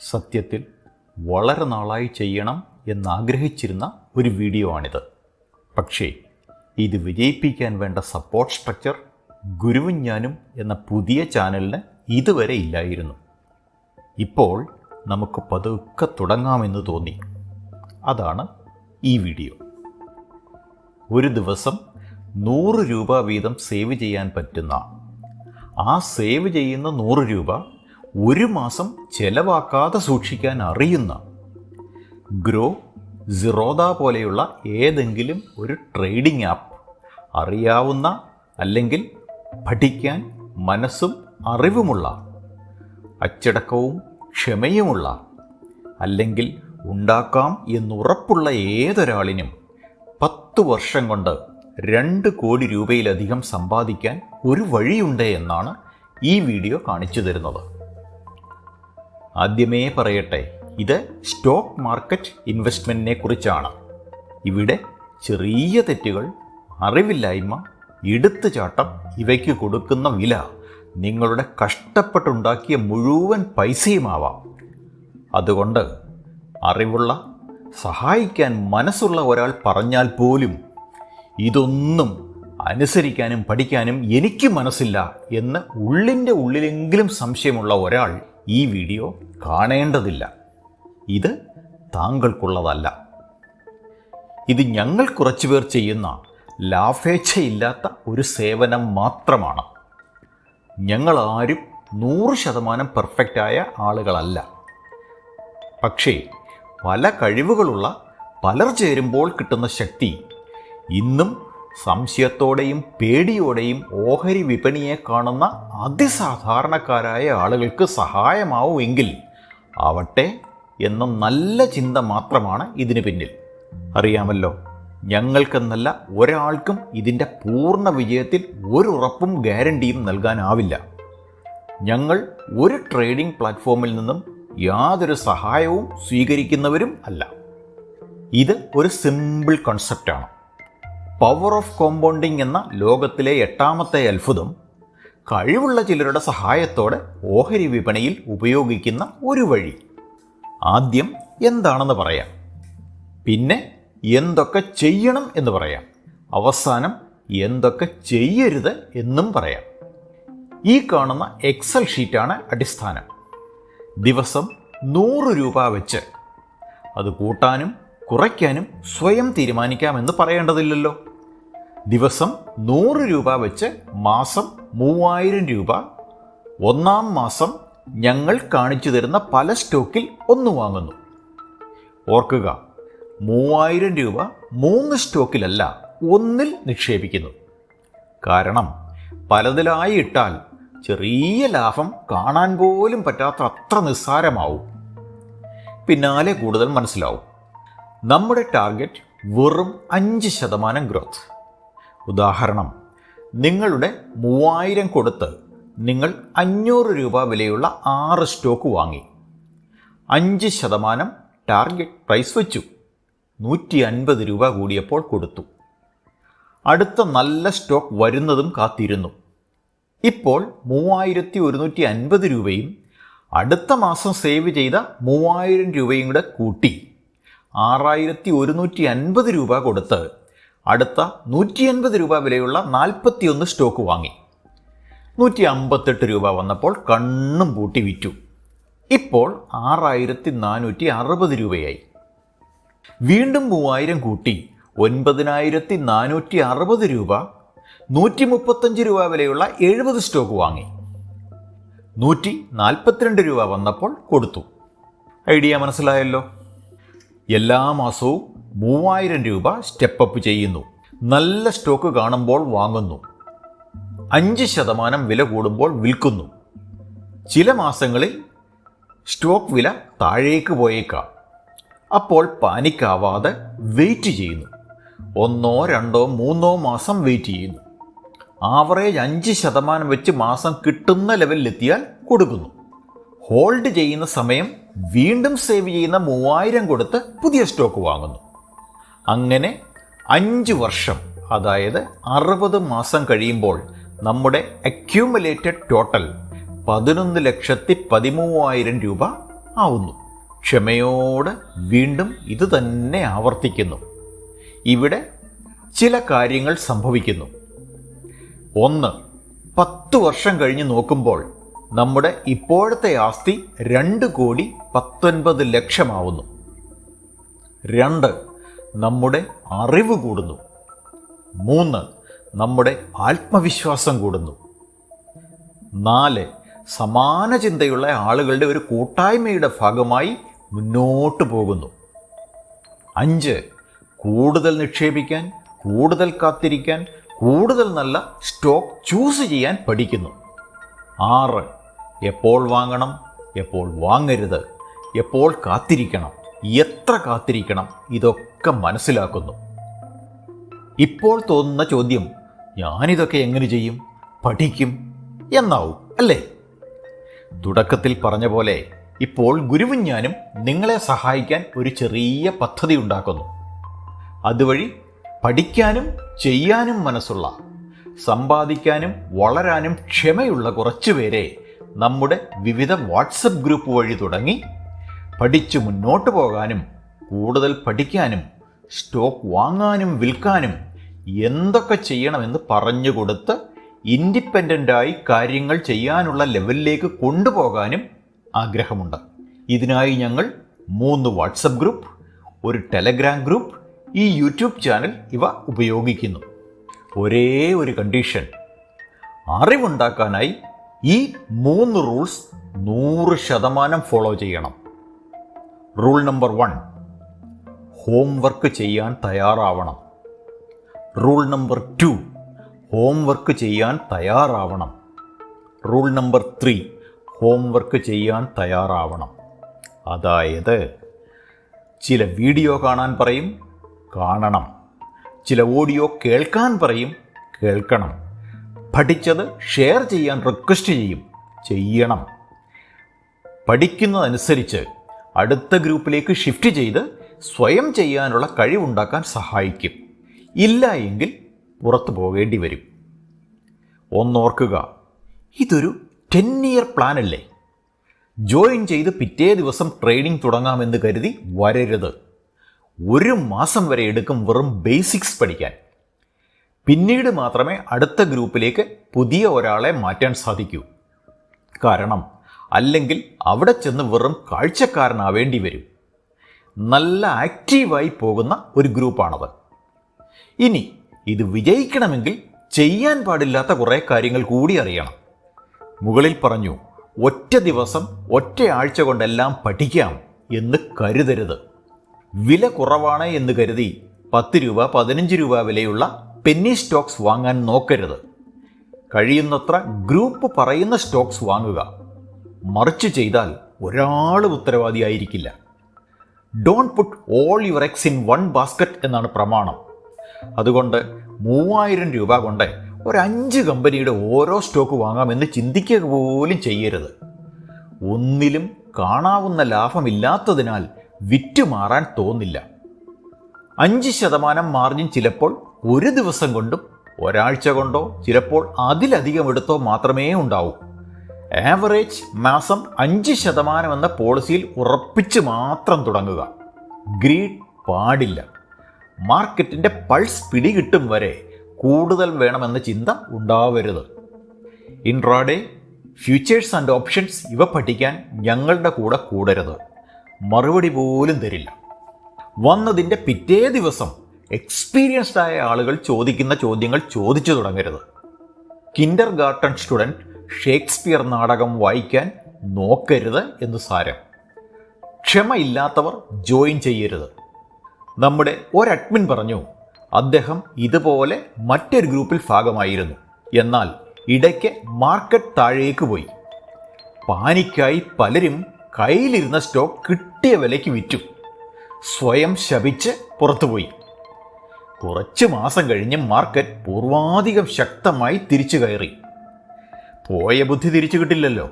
സത്യത്തിൽ വളരെ നാളായി ചെയ്യണം എന്നാഗ്രഹിച്ചിരുന്ന ഒരു വീഡിയോ ആണിത്. പക്ഷേ ഇത് വിജയിപ്പിക്കാൻ വേണ്ട സപ്പോർട്ട് സ്ട്രക്ചർ ഗുരുവും ഞാനും എന്ന പുതിയ ചാനലിന് ഇതുവരെ ഇല്ലായിരുന്നു. ഇപ്പോൾ നമുക്ക് പതുക്കെ തുടങ്ങാമെന്ന് തോന്നി. അതാണ് ഈ വീഡിയോ. ഒരു ദിവസം നൂറ് രൂപ വീതം സേവ് ചെയ്യാൻ പറ്റുന്ന ആ സേവ് ചെയ്യുന്ന നൂറ് രൂപ ഒരു മാസം ചെലവാക്കാതെ സൂക്ഷിക്കാൻ അറിയുന്ന ഗ്രോ സിറോദ പോലെയുള്ള ഏതെങ്കിലും ഒരു ട്രേഡിംഗ് ആപ്പ് അറിയാവുന്ന അല്ലെങ്കിൽ പഠിക്കാൻ മനസ്സും അറിവുമുള്ള അച്ചടക്കവും ക്ഷമയുമുള്ള അല്ലെങ്കിൽ ഉണ്ടാക്കാം എന്നുറപ്പുള്ള ഏതൊരാളിനും പത്ത് വർഷം കൊണ്ട് രണ്ട് കോടി രൂപയിലധികം സമ്പാദിക്കാൻ ഒരു വഴിയുണ്ട് എന്നാണ് ഈ വീഡിയോ കാണിച്ചു തരുന്നത്. ആദ്യമേ പറയട്ടെ ഇത് സ്റ്റോക്ക് മാർക്കറ്റ് ഇൻവെസ്റ്റ്മെന്റിനെ കുറിച്ചാണ്. ഇവിടെ ചെറിയ തെറ്റുകൾ അറിവില്ലായ്മ എടുത്തുചാട്ടം ഇവയ്ക്ക് കൊടുക്കുന്ന വില നിങ്ങളുടെ കഷ്ടപ്പെട്ടുണ്ടാക്കിയ മുഴുവൻ പൈസയുമാവാം. അതുകൊണ്ട് അറിവുള്ള സഹായിക്കാൻ മനസ്സുള്ള ഒരാൾ പറഞ്ഞാൽ പോലും ഇതൊന്നും അനുസരിക്കാനും പഠിക്കാനും എനിക്ക് മനസ്സില്ല എന്ന് ഉള്ളിന്റെ ഉള്ളിലെങ്കിലും സംശയമുള്ള ഒരാൾ ഈ വീഡിയോ കാണേണ്ടതില്ല. ഇത് താങ്കൾക്കുള്ളതല്ല. ഇത് ഞങ്ങൾ കുറച്ചുപേർ ചെയ്യുന്ന ലാഭേച്ഛയില്ലാത്ത ഒരു സേവനം മാത്രമാണ്. ഞങ്ങൾ ആരും നൂറ് ശതമാനം പെർഫെക്റ്റായ ആളുകളല്ല. പക്ഷേ പല കഴിവുകളുള്ള പലർ ചേരുമ്പോൾ കിട്ടുന്ന ശക്തി ഇന്നും സംശയത്തോടെയും പേടിയോടെയും ഓഹരി വിപണിയെ കാണുന്ന അതിസാധാരണക്കാരായ ആളുകൾക്ക് സഹായമാവുമെങ്കിൽ ആവട്ടെ എന്ന നല്ല ചിന്ത മാത്രമാണ് ഇതിന് പിന്നിൽ. അറിയാമല്ലോ ഞങ്ങൾക്കെന്നല്ല ഒരാൾക്കും ഇതിന്റെ പൂർണ വിജയത്തിൽ ഒരു ഉറപ്പും ഗ്യാരണ്ടിയും നൽകാനാവില്ല. ഞങ്ങൾ ഒരു ട്രേഡിംഗ് പ്ലാറ്റ്ഫോമിൽ നിന്നും യാതൊരു സഹായവും സ്വീകരിക്കുന്നവരും അല്ല. ഇത് ഒരു സിമ്പിൾ കൺസെപ്റ്റാണ്. പവർ ഓഫ് കോമ്പൗണ്ടിങ് എന്ന ലോകത്തിലെ എട്ടാമത്തെ അത്ഭുതം കഴിവുള്ള ചിലരുടെ സഹായത്തോടെ ഓഹരി വിപണിയിൽ ഉപയോഗിക്കുന്ന ഒരു വഴി. ആദ്യം എന്താണെന്ന് പറയാം. പിന്നെ എന്തൊക്കെ ചെയ്യണം എന്ന് പറയാം. അവസാനം എന്തൊക്കെ ചെയ്യരുത് എന്നും പറയാം. ഈ കാണുന്ന എക്സൽ ഷീറ്റാണ് അടിസ്ഥാനം. ദിവസം നൂറ് രൂപ വെച്ച്. അത് കൂട്ടാനും കുറയ്ക്കാനും സ്വയം തീരുമാനിക്കാമെന്ന് പറയേണ്ടതില്ലല്ലോ. ദിവസം നൂറ് രൂപ വെച്ച് മാസം മൂവായിരം രൂപ. ഒന്നാം മാസം ഞങ്ങൾ കാണിച്ചു തരുന്ന പല സ്റ്റോക്കിൽ ഒന്ന് വാങ്ങുന്നു. ഓർക്കുക മൂവായിരം രൂപ മൂന്ന് സ്റ്റോക്കിലല്ല ഒന്നിൽ നിക്ഷേപിക്കുന്നു. കാരണം പലതിലായി ഇട്ടാൽ ചെറിയ ലാഭം കാണാൻ പോലും പറ്റാത്ത അത്ര നിസ്സാരമാവും. പിന്നാലെ കൂടുതൽ മനസ്സിലാവും. നമ്മുടെ ടാർഗറ്റ് വെറും അഞ്ച് ശതമാനം ഗ്രോത്ത്. ഉദാഹരണം നിങ്ങളുടെ മൂവായിരം കൊടുത്ത് നിങ്ങൾ അഞ്ഞൂറ് രൂപ വിലയുള്ള ആറ് സ്റ്റോക്ക് വാങ്ങി. അഞ്ച് ശതമാനം ടാർഗറ്റ് പ്രൈസ് വെച്ചു. നൂറ്റി അൻപത് രൂപ കൂടിയപ്പോൾ കൊടുത്തു. അടുത്ത നല്ല സ്റ്റോക്ക് വരുന്നതും കാത്തിരുന്നു. ഇപ്പോൾ മൂവായിരത്തി ഒരുന്നൂറ്റി അൻപത് രൂപയും അടുത്ത മാസം സേവ് ചെയ്ത മൂവായിരം രൂപയും കൂടെ കൂട്ടി. ആറായിരത്തി ഒരുന്നൂറ്റി അൻപത് രൂപ കൊടുത്ത് അടുത്ത നൂറ്റി അൻപത് രൂപ വിലയുള്ള നാൽപ്പത്തിയൊന്ന് സ്റ്റോക്ക് വാങ്ങി. നൂറ്റി അമ്പത്തെട്ട് രൂപ വന്നപ്പോൾ കണ്ണും പൂട്ടി വിറ്റു. ഇപ്പോൾ ആറായിരത്തി നാനൂറ്റി അറുപത് രൂപയായി. വീണ്ടും മൂവായിരം കൂട്ടി. ഒൻപതിനായിരത്തി നാനൂറ്റി അറുപത് രൂപ നൂറ്റി മുപ്പത്തഞ്ച് രൂപ വിലയുള്ള എഴുപത് സ്റ്റോക്ക് വാങ്ങി. നൂറ്റി നാൽപ്പത്തിരണ്ട് രൂപ വന്നപ്പോൾ കൊടുത്തു. ഐഡിയ മനസ്സിലായല്ലോ? എല്ലാ മാസവും മൂവായിരം രൂപ സ്റ്റെപ്പ് അപ്പ് ചെയ്യുന്നു. നല്ല സ്റ്റോക്ക് കാണുമ്പോൾ വാങ്ങുന്നു. അഞ്ച് ശതമാനം വില കൂടുമ്പോൾ വിൽക്കുന്നു. ചില മാസങ്ങളിൽ സ്റ്റോക്ക് വില താഴേക്ക് പോയേക്കാം. അപ്പോൾ പാനിക്കാവാതെ വെയിറ്റ് ചെയ്യുന്നു. ഒന്നോ രണ്ടോ മൂന്നോ മാസം വെയിറ്റ് ചെയ്യുന്നു. ആവറേജ് അഞ്ച് ശതമാനം വെച്ച് മാസം കിട്ടുന്ന ലെവലിലെത്തിയാൽ കൊടുക്കുന്നു. ഹോൾഡ് ചെയ്യുന്ന സമയം വീണ്ടും സേവ് ചെയ്യുന്ന മൂവായിരം കൊടുത്ത് പുതിയ സ്റ്റോക്ക് വാങ്ങുന്നു. അങ്ങനെ അഞ്ച് വർഷം അതായത് അറുപത് മാസം കഴിയുമ്പോൾ നമ്മുടെ അക്യൂമുലേറ്റഡ് ടോട്ടൽ പതിനൊന്ന് ലക്ഷത്തി പതിമൂവായിരം രൂപ ആവുന്നു. ക്ഷമയോടെ വീണ്ടും ഇത് തന്നെ ആവർത്തിക്കുന്നു. ഇവിടെ ചില കാര്യങ്ങൾ സംഭവിക്കുന്നു. ഒന്ന് പത്ത് വർഷം കഴിഞ്ഞ് നോക്കുമ്പോൾ നമ്മുടെ ഇപ്പോഴത്തെ ആസ്തി രണ്ട് കോടി പത്തൊൻപത് ലക്ഷമാവുന്നു. രണ്ട് നമ്മുടെ അറിവ് കൂടുന്നു. മൂന്ന് നമ്മുടെ ആത്മവിശ്വാസം കൂടുന്നു. നാല് സമാന ചിന്തയുള്ള ആളുകളുടെ ഒരു കൂട്ടായ്മയുടെ ഭാഗമായി മുന്നോട്ട് പോകുന്നു. അഞ്ച് കൂടുതൽ നിക്ഷേപിക്കാൻ കൂടുതൽ കാത്തിരിക്കാൻ കൂടുതൽ നല്ല സ്റ്റോക്ക് ചൂസ് ചെയ്യാൻ പഠിക്കുന്നു. ആറ് എപ്പോൾ വാങ്ങണം എപ്പോൾ വാങ്ങരുത് എപ്പോൾ കാത്തിരിക്കണം എത്ര കാത്തിരിക്കണം ഇതൊക്കെ മനസ്സിലാക്കുന്നു. ഇപ്പോൾ തോന്നുന്ന ചോദ്യം ഞാനിതൊക്കെ എങ്ങനെ ചെയ്യും? പഠിക്കും എന്നാവും അല്ലേ? തുടക്കത്തിൽ പറഞ്ഞ പോലെ ഇപ്പോൾ ഗുരുവും ഞാനും നിങ്ങളെ സഹായിക്കാൻ ഒരു ചെറിയ പദ്ധതി ഉണ്ടാക്കുന്നു. അതുവഴി പഠിക്കാനും ചെയ്യാനും മനസ്സുള്ള സമ്പാദിക്കാനും വളരാനും ക്ഷമയുള്ള കുറച്ചുപേരെ നമ്മുടെ വിവിധ വാട്സപ്പ് ഗ്രൂപ്പ് വഴി തുടങ്ങി പഠിച്ചു മുന്നോട്ട് പോകാനും കൂടുതൽ പഠിക്കാനും സ്റ്റോക്ക് വാങ്ങാനും വിൽക്കാനും എന്തൊക്കെ ചെയ്യണമെന്ന് പറഞ്ഞു കൊടുത്ത് ഇൻഡിപെൻഡന്റായി കാര്യങ്ങൾ ചെയ്യാനുള്ള ലെവലിലേക്ക് കൊണ്ടുപോകാനും ആഗ്രഹമുണ്ട്. ഇതിനായി ഞങ്ങൾ മൂന്ന് വാട്സപ്പ് ഗ്രൂപ്പ് ഒരു ടെലഗ്രാം ഗ്രൂപ്പ് ഈ യൂട്യൂബ് ചാനൽ ഇവ ഉപയോഗിക്കുന്നു. ഒരേ ഒരു കണ്ടീഷൻ. അറിവുണ്ടാക്കാനായി ഈ മൂന്ന് റൂൾസ് നൂറ് ശതമാനം ഫോളോ ചെയ്യണം. റൂൾ നമ്പർ വൺ ഹോംവർക്ക് ചെയ്യാൻ തയ്യാറാവണം. റൂൾ നമ്പർ ടു ഹോംവർക്ക് ചെയ്യാൻ തയ്യാറാവണം. റൂൾ നമ്പർ ത്രീ ഹോംവർക്ക് ചെയ്യാൻ തയ്യാറാവണം. അതായത് ചില വീഡിയോ കാണാൻ പറയും കാണണം. ചില ഓഡിയോ കേൾക്കാൻ പറയും കേൾക്കണം. പഠിച്ചത് ഷെയർ ചെയ്യാൻ റിക്വസ്റ്റ് ചെയ്യും ചെയ്യണം. പഠിക്കുന്നതനുസരിച്ച് അടുത്ത ഗ്രൂപ്പിലേക്ക് ഷിഫ്റ്റ് ചെയ്ത് സ്വയം ചെയ്യാനുള്ള കഴിവുണ്ടാക്കാൻ സഹായിക്കും. ഇല്ല എങ്കിൽ പുറത്തു പോകേണ്ടി വരും. ഒന്നോർക്കുക ഇതൊരു ടെൻ ഇയർ പ്ലാൻ അല്ലേ? ജോയിൻ ചെയ്ത് പിറ്റേ ദിവസം ട്രെയിനിങ് തുടങ്ങാമെന്ന് കരുതി വരരുത്. ഒരു മാസം വരെ എടുക്കും വെറും ബേസിക്സ് പഠിക്കാൻ. പിന്നീട് മാത്രമേ അടുത്ത ഗ്രൂപ്പിലേക്ക് പുതിയ ഒരാളെ മാറ്റാൻ സാധിക്കൂ. കാരണം അല്ലെങ്കിൽ അവിടെ ചെന്ന് വെറും കാഴ്ചക്കാരനാവേണ്ടി വരും. നല്ല ആക്റ്റീവായി പോകുന്ന ഒരു ഗ്രൂപ്പാണത് ഇനി ഇത് വിജയിക്കണമെങ്കിൽ ചെയ്യാൻ പാടില്ലാത്ത കുറേ കാര്യങ്ങൾ കൂടി അറിയണം. മുകളിൽ പറഞ്ഞു ഒറ്റ ദിവസം ഒറ്റ ആഴ്ച കൊണ്ടെല്ലാം പഠിക്കാം എന്ന് കരുതരുത്. വില കുറവാണ് എന്ന് കരുതി പത്ത് രൂപ പതിനഞ്ച് രൂപ വിലയുള്ള പെന്നി സ്റ്റോക്സ് വാങ്ങാൻ നോക്കരുത്. കഴിയുന്നത്ര ഗ്രൂപ്പ് പറയുന്ന സ്റ്റോക്സ് വാങ്ങുക. മറിച്ച് ചെയ്താൽ ഒരാളും ഉത്തരവാദിയായിരിക്കില്ല. Don't put all your eggs in one basket എന്നാണ് പ്രമാണം. അതുകൊണ്ട് മൂവായിരം രൂപ കൊണ്ട് ഒരു അഞ്ച് കമ്പനിയുടെ ഓരോ സ്റ്റോക്ക് വാങ്ങാമെന്ന് ചിന്തിക്കുക പോലും ചെയ്യരുത്. ഒന്നിലും കാണാവുന്ന ലാഭമില്ലാത്തതിനാൽ വിറ്റുമാറാൻ തോന്നില്ല. അഞ്ച് ശതമാനം മാർജിൻ ചിലപ്പോൾ ഒരു ദിവസം കൊണ്ടും ഒരാഴ്ച കൊണ്ടോ ചിലപ്പോൾ അതിലധികം എടുത്തോ മാത്രമേ ഉണ്ടാവൂ. ആവറേജ് മാസം അഞ്ച് ശതമാനം എന്ന പോളിസിയിൽ ഉറപ്പിച്ച് മാത്രം തുടങ്ങുക. ഗ്രീഡ് പാടില്ല. മാർക്കറ്റിന്റെ പൾസ് പിടികിട്ടും വരെ കൂടുതൽ വേണമെന്ന ചിന്ത ഉണ്ടാവരുത്. ഇൻട്രാഡേ ഫ്യൂച്ചേഴ്സ് ആൻഡ് ഓപ്ഷൻസ് ഇവ പഠിക്കാൻ ഞങ്ങളുടെ കൂടെ കൂടരുത്. മറുപടി പോലും തരില്ല. വന്നതിന്റെ പിറ്റേ ദിവസം എക്സ്പീരിയൻസ്ഡ് ആയ ആളുകൾ ചോദിക്കുന്ന ചോദ്യങ്ങൾ ചോദിച്ചു തുടങ്ങരുത്. കിൻഡർ ഗാർട്ടൺ സ്റ്റുഡന്റ് ഷേക്സ്പിയർ നാടകം വായിക്കാൻ നോക്കരുത് എന്ന് സാരം. ക്ഷമയില്ലാത്തവർ ജോയിൻ ചെയ്യരുത്. നമ്മുടെ ഒരഡ്മിൻ പറഞ്ഞു അദ്ദേഹം ഇതുപോലെ മറ്റൊരു ഗ്രൂപ്പിൽ ഭാഗമായിരുന്നു. എന്നാൽ ഇടയ്ക്ക് മാർക്കറ്റ് താഴേക്ക് പോയി. പാനിക്കായി പലരും കയ്യിലിരുന്ന സ്റ്റോക്ക് കിട്ടിയ വിലയ്ക്ക് വിറ്റു. സ്വയം ശപിച്ച് പുറത്തുപോയി. കുറച്ച് മാസം കഴിഞ്ഞ് മാർക്കറ്റ് പൂർവാധികം ശക്തമായി തിരിച്ചു കയറി. പോയ ബുദ്ധി തിരിച്ചു കിട്ടില്ലല്ലോ.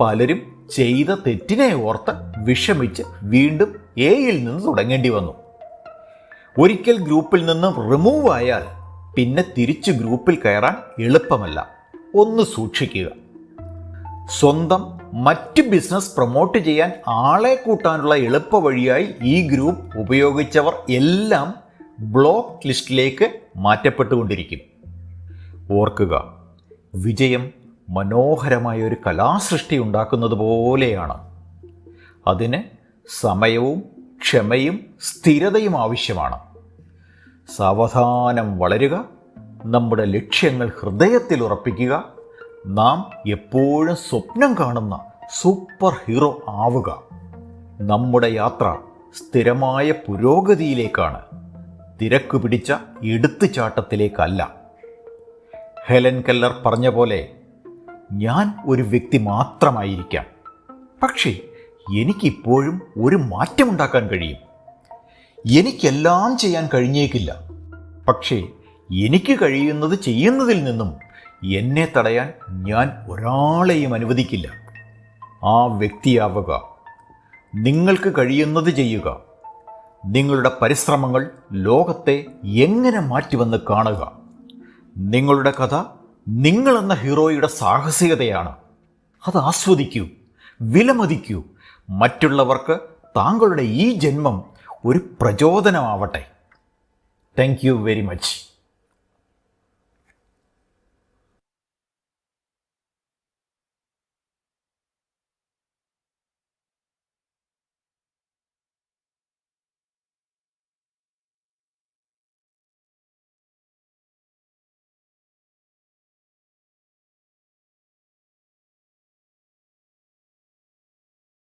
പലരും ചെയ്ത തെറ്റിനെ ഓർത്ത് വിഷമിച്ച് വീണ്ടും എയിൽ നിന്ന് തുടങ്ങേണ്ടി വന്നു. ഒരിക്കൽ ഗ്രൂപ്പിൽ നിന്ന് റിമൂവ് ആയാൽ പിന്നെ തിരിച്ച് ഗ്രൂപ്പിൽ കയറാൻ എളുപ്പമല്ല. ഒന്ന് സൂക്ഷിക്കുക. സ്വന്തം മറ്റ് ബിസിനസ് പ്രൊമോട്ട് ചെയ്യാൻ ആളെ കൂട്ടാനുള്ള എളുപ്പ വഴിയായി ഈ ഗ്രൂപ്പ് ഉപയോഗിച്ചവർ എല്ലാം ബ്ലോക്ക് ലിസ്റ്റിലേക്ക് മാറ്റപ്പെട്ടുകൊണ്ടിരിക്കും. ഓർക്കുക വിജയം മനോഹരമായ ഒരു കലാസൃഷ്ടി ഉണ്ടാക്കുന്നത് പോലെയാണ്. അതിന് സമയവും ക്ഷമയും സ്ഥിരതയും ആവശ്യമാണ്. സാവധാനം വളരുക നമ്മുടെ ലക്ഷ്യങ്ങൾ ഹൃദയത്തിൽ ഉറപ്പിക്കുക നാം എപ്പോഴും സ്വപ്നം കാണുന്ന സൂപ്പർ ഹീറോ ആവുക. നമ്മുടെ യാത്ര സ്ഥിരമായ പുരോഗതിയിലേക്കാണ്. തിരക്ക് പിടിച്ച എടുത്തുചാട്ടത്തിലേക്കല്ല. ഹെലൻ കെല്ലർ പറഞ്ഞ പോലെ ഞാൻ ഒരു വ്യക്തി മാത്രമായിരിക്കാം. പക്ഷേ എനിക്കിപ്പോഴും ഒരു മാറ്റമുണ്ടാക്കാൻ കഴിയും. എനിക്കെല്ലാം ചെയ്യാൻ കഴിഞ്ഞേക്കില്ല. പക്ഷേ എനിക്ക് കഴിയുന്നത് ചെയ്യുന്നതിൽ നിന്നും എന്നെ തടയാൻ ഞാൻ ഒരാളെയും അനുവദിക്കില്ല. ആ വ്യക്തിയാവുക. നിങ്ങൾക്ക് കഴിയുന്നത് ചെയ്യുക. നിങ്ങളുടെ പരിശ്രമങ്ങൾ ലോകത്തെ എങ്ങനെ മാറ്റിവന്ന് കാണുക. നിങ്ങളുടെ കഥ നിങ്ങളെന്ന ഹീറോയുടെ സാഹസികതയാണ്. അത് ആസ്വദിക്കൂ വിലമതിക്കൂ. മറ്റുള്ളവർക്ക് താങ്കളുടെ ഈ ജന്മം ഒരു പ്രചോദനമാവട്ടെ. Thank you very much